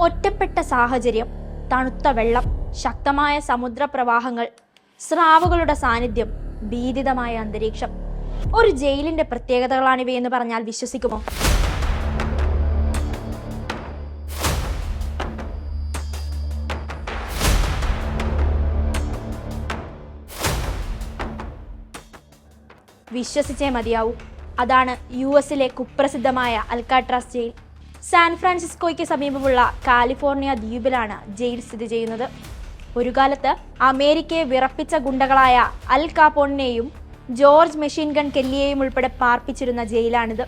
ഒറ്റപ്പെട്ട സാഹചര്യം തണുത്ത വെള്ളം ശക്തമായ സമുദ്രപ്രവാഹങ്ങൾ സ്രാവുകളുടെ സാന്നിധ്യം ഭീതിതമായ അന്തരീക്ഷം. ഒരു ജയിലിന്റെ പ്രത്യേകതകളാണിവയെന്ന് പറഞ്ഞാൽ വിശ്വസിക്കുമോ? വിശ്വസിച്ചേ മതിയാവൂ. അതാണ് യു എസിലെ കുപ്രസിദ്ധമായ അൽക്കാട്രാസ് ജയിൽ. സാൻ ഫ്രാൻസിസ്കോയ്ക്ക് സമീപമുള്ള കാലിഫോർണിയ ദ്വീപിലാണ് ജയിൽ സ്ഥിതി ചെയ്യുന്നത്. ഒരു കാലത്ത് അമേരിക്കയെ വിറപ്പിച്ച ഗുണ്ടകളായ അൽ കാപ്പോണിനെയും ജോർജ് മെഷീൻ ഗൺ കെല്ലിയെയും ഉൾപ്പെടെ പാർപ്പിച്ചിരുന്ന ജയിലാണിത്.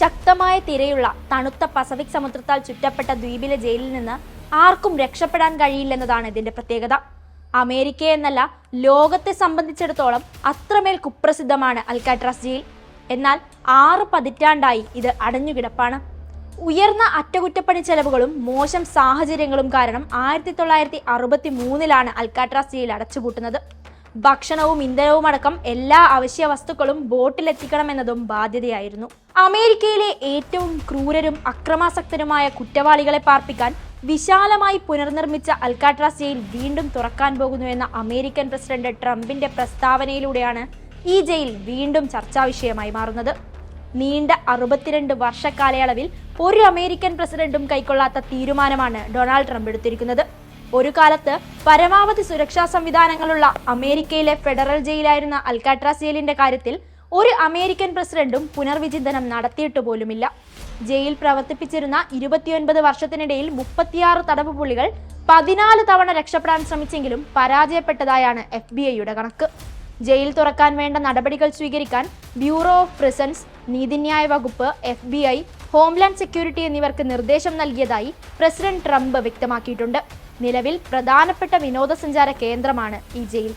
ശക്തമായ തിരയുള്ള തണുത്ത പസഫിക് സമുദ്രത്താൽ ചുറ്റപ്പെട്ട ദ്വീപിലെ ജയിലിൽ നിന്ന് ആർക്കും രക്ഷപ്പെടാൻ കഴിയില്ലെന്നതാണ് ഇതിന്റെ പ്രത്യേകത. അമേരിക്ക എന്നല്ല ലോകത്തെ സംബന്ധിച്ചിടത്തോളം അത്രമേൽ കുപ്രസിദ്ധമാണ് അൽക്കാട്രാസ് ജയിൽ. എന്നാൽ ആറ് പതിറ്റാണ്ടായി ഇത് അടഞ്ഞുകിടപ്പാണ്. ഉയർന്ന അറ്റകുറ്റപ്പണി ചെലവുകളും മോശം സാഹചര്യങ്ങളും കാരണം ആയിരത്തി തൊള്ളായിരത്തി അറുപത്തി മൂന്നിലാണ് അൽക്കാട്രാസ് ജയിൽ അടച്ചുപൂട്ടുന്നത്. ഭക്ഷണവും ഇന്ധനവും അടക്കം എല്ലാ അവശ്യ വസ്തുക്കളും ബോട്ടിലെത്തിക്കണമെന്നതും ബാധ്യതയായിരുന്നു. അമേരിക്കയിലെ ഏറ്റവും ക്രൂരരും അക്രമാസക്തരുമായ കുറ്റവാളികളെ പാർപ്പിക്കാൻ വിശാലമായി പുനർനിർമ്മിച്ച അൽക്കാട്രാസ് ജയിൽ വീണ്ടും തുറക്കാൻ പോകുന്നു എന്ന അമേരിക്കൻ പ്രസിഡന്റ് ട്രംപിന്റെ പ്രസ്താവനയിലൂടെയാണ് ഈ ജയിൽ വീണ്ടും ചർച്ചാ വിഷയമായി മാറുന്നത്. നീണ്ട അറുപത്തിരണ്ട് വർഷക്കാലയളവിൽ ഒരു അമേരിക്കൻ പ്രസിഡന്റും കൈക്കൊള്ളാത്ത തീരുമാനമാണ് ഡൊണാൾഡ് ട്രംപ് എടുത്തിരിക്കുന്നത്. ഒരു കാലത്ത് പരമാവധി സുരക്ഷാ സംവിധാനങ്ങളുള്ള അമേരിക്കയിലെ ഫെഡറൽ ജയിലായിരുന്ന അൽക്കാട്രാസ് ജയിലിന്റെ കാര്യത്തിൽ ഒരു അമേരിക്കൻ പ്രസിഡന്റും പുനർവിചിന്തനം നടത്തിയിട്ട് പോലുമില്ല. ജയിൽ പ്രവർത്തിപ്പിച്ചിരുന്ന ഇരുപത്തിയൊൻപത് വർഷത്തിനിടയിൽ മുപ്പത്തിയാറ് തടവ് പുള്ളികൾ പതിനാല് തവണ രക്ഷപ്പെടാൻ ശ്രമിച്ചെങ്കിലും പരാജയപ്പെട്ടതായാണ് എഫ് ബി ഐയുടെ കണക്ക്. ജയിൽ തുറക്കാൻ വേണ്ട നടപടികൾ സ്വീകരിക്കാൻ ബ്യൂറോ ഓഫ് പ്രിസൺസ് നീതിന്യായ വകുപ്പ് F B I homeland security എന്നിവർക്ക് നിർദ്ദേശം നൽകിയതായി പ്രസിഡന്റ് ട്രംപ് വ്യക്തമാക്കിയിട്ടുണ്ട്. നിലവിൽ പ്രധാനപ്പെട്ട വിനോദസഞ്ചാര കേന്ദ്രമാണ് ഈ ജയിൽ.